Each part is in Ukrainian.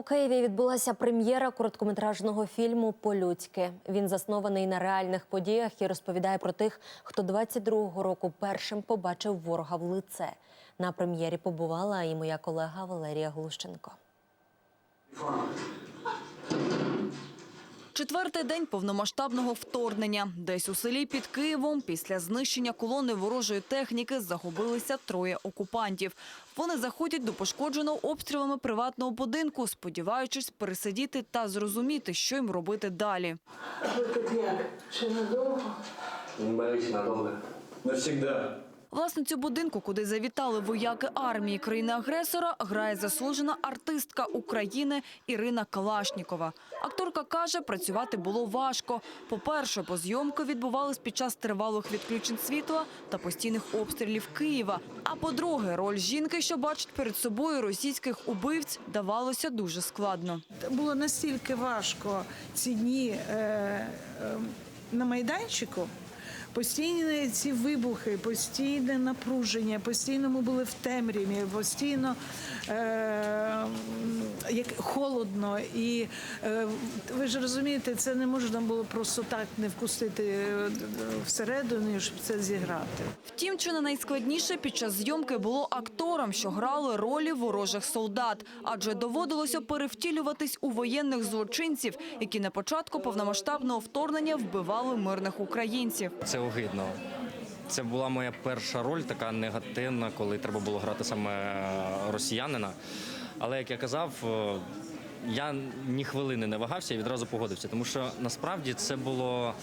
У Києві відбулася прем'єра короткометражного фільму По-людськи. Він заснований на реальних подіях і розповідає про тих, хто 22-го року першим побачив ворога в лице. На прем'єрі побувала і моя колега Валерія Глущенко. Четвертий день повномасштабного вторгнення. Десь у селі під Києвом після знищення колони ворожої техніки загубилися троє окупантів. Вони заходять до пошкодженого обстрілами приватного будинку, сподіваючись пересидіти та зрозуміти, що їм робити далі. Ви тут? Чи надовго? Не боюсь надолго. Власницю будинку, куди завітали вояки армії країни-агресора, грає заслужена артистка України Ірина Калашнікова. Акторка каже, працювати було важко. По-перше, бо зйомки відбувались під час тривалих відключень світла та постійних обстрілів Києва. А по-друге, роль жінки, що бачить перед собою російських убивць, давалося дуже складно. Було настільки важко ці дні е, е, на майданчику. Постійні ці вибухи, постійне напруження, постійно ми були в темряві, постійно е, як холодно. І е, ви ж розумієте, це не можна було просто так не впустити е, всередину, щоб це зіграти. Втім, чи не найскладніше під час зйомки було акторам, що грали ролі ворожих солдат, адже доводилося перевтілюватись у воєнних злочинців, які на початку повномасштабного вторгнення вбивали мирних українців. Це огидно. Це була моя перша роль, така негативна, коли треба було грати саме росіянина. Але як я казав, е, я ні хвилини не вагався і відразу погодився, тому що насправді це було.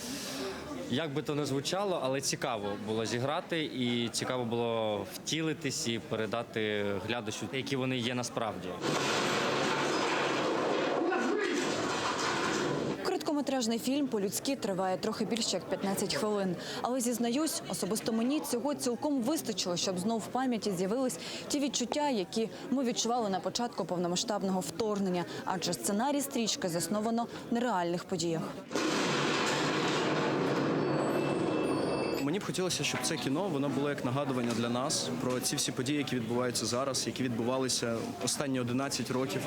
Як би то не звучало, але цікаво було зіграти, і цікаво було втілитись і передати глядачу, які вони є насправді. Короткометражний фільм по-людськи триває трохи більше як 15 хвилин. Але зізнаюсь, особисто мені цього цілком вистачило, щоб знов в пам'яті з'явились ті відчуття, які ми відчували на початку повномасштабного вторгнення. Адже сценарій стрічки засновано на реальних подіях. Мені б хотілося, щоб це кіно воно було як нагадування для нас про ці всі події, які відбуваються зараз, які відбувалися останні 11 років.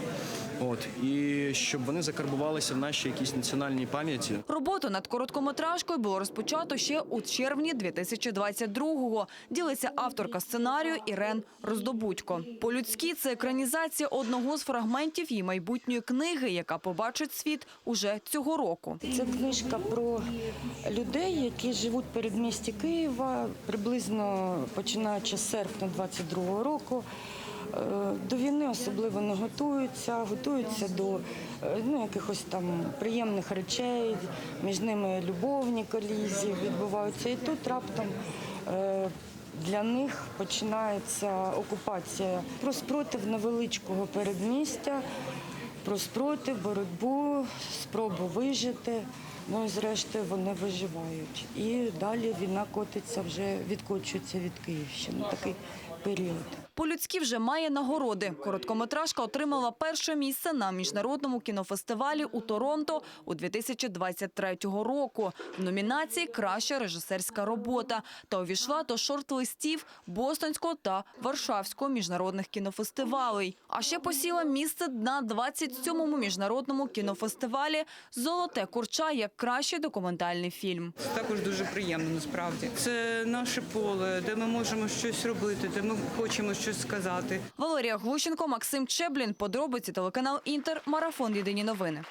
От і щоб вони закарбувалися в нашій якійсь національній пам'яті. Роботу над короткометражкою було розпочато ще у червні 2022-го. Ділиться авторка сценарію Ірен Роздобудько. По-людськи це екранізація одного з фрагментів її майбутньої книги, яка побачить світ уже цього року. Це книжка про людей, які живуть в передмісті Києва, приблизно починаючи з серпня 22-го року. Е, До війни особливо не готуються, готуються до е, ну, якихось там приємних речей, між ними любовні колізії відбуваються. І тут раптом е, для них починається окупація про спротив невеличкого передмістя, про спротив, боротьбу, спробу вижити. Ну і зрештою вони виживають. І далі війна котиться вже відкочується від Київщини. Такий період. По-людськи вже має нагороди. Короткометражка отримала перше місце на міжнародному кінофестивалі у Торонто у 2023 року. В номінації Краща режисерська робота та увійшла до шорт-листів Бостонського та Варшавського міжнародних кінофестивалей. А ще посіла місце на 27-му міжнародному кінофестивалі Золоте курча як кращий документальний фільм. Це також дуже приємно насправді. Це наше поле, де ми можемо щось робити, де ми хочемо щось сказати. Валерія Глущенко, Максим Чеблін. Подробиці телеканал Інтер. Марафон. Єдині новини.